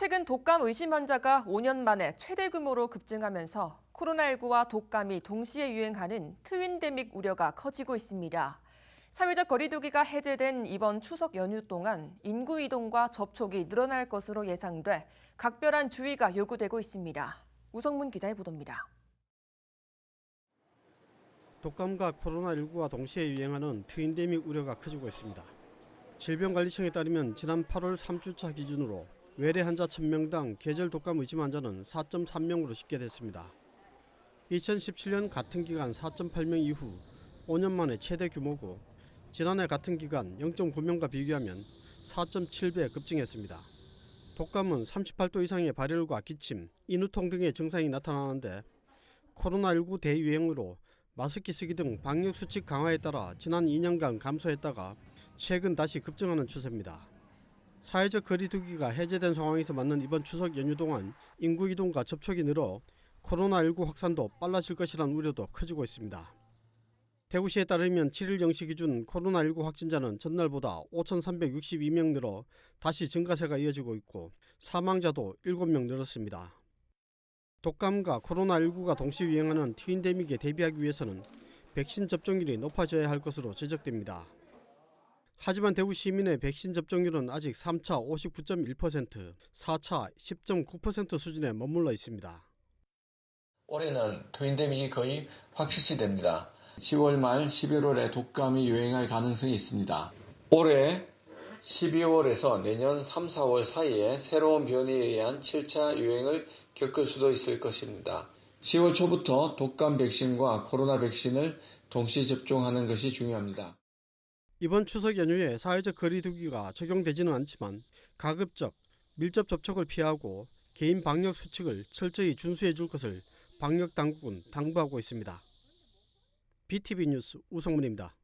최근 독감 의심 환자가 5년 만에 최대 규모로 급증하면서 코로나19와 독감이 동시에 유행하는 트윈데믹 우려가 커지고 있습니다. 사회적 거리두기가 해제된 이번 추석 연휴 동안 인구 이동과 접촉이 늘어날 것으로 예상돼 각별한 주의가 요구되고 있습니다. 우성문 기자의 보도입니다. 독감과 코로나19가 동시에 유행하는 트윈데믹 우려가 커지고 있습니다. 질병관리청에 따르면 지난 8월 3주차 기준으로 외래 환자 1000명당 계절 독감 의심 환자는 4.3명으로 집계됐습니다. 2017년 같은 기간 4.8명 이후 5년 만에 최대 규모고 지난해 같은 기간 0.9명과 비교하면 4.7배 급증했습니다. 독감은 38도 이상의 발열과 기침, 인후통 등의 증상이 나타나는데 코로나19 대유행으로 마스크 쓰기 등 방역 수칙 강화에 따라 지난 2년간 감소했다가 최근 다시 급증하는 추세입니다. 사회적 거리두기가 해제된 상황에서 맞는 이번 추석 연휴 동안 인구 이동과 접촉이 늘어 코로나19 확산도 빨라질 것이라는 우려도 커지고 있습니다. 대구시에 따르면 7일 0시 기준 코로나19 확진자는 전날보다 5,362명 늘어 다시 증가세가 이어지고 있고 사망자도 7명 늘었습니다. 독감과 코로나19가 동시 유행하는 트윈데믹에 대비하기 위해서는 백신 접종률이 높아져야 할 것으로 지적됩니다. 하지만 대구 시민의 백신 접종률은 아직 3차 59.1%, 4차 10.9% 수준에 머물러 있습니다. 올해는 트윈데믹이 거의 확실시됩니다. 10월 말 11월에 독감이 유행할 가능성이 있습니다. 올해 12월에서 내년 3, 4월 사이에 새로운 변이에 의한 7차 유행을 겪을 수도 있을 것입니다. 10월 초부터 독감 백신과 코로나 백신을 동시 접종하는 것이 중요합니다. 이번 추석 연휴에 사회적 거리두기가 적용되지는 않지만 가급적 밀접 접촉을 피하고 개인 방역 수칙을 철저히 준수해 줄 것을 방역 당국은 당부하고 있습니다. BTV 뉴스 우성문입니다.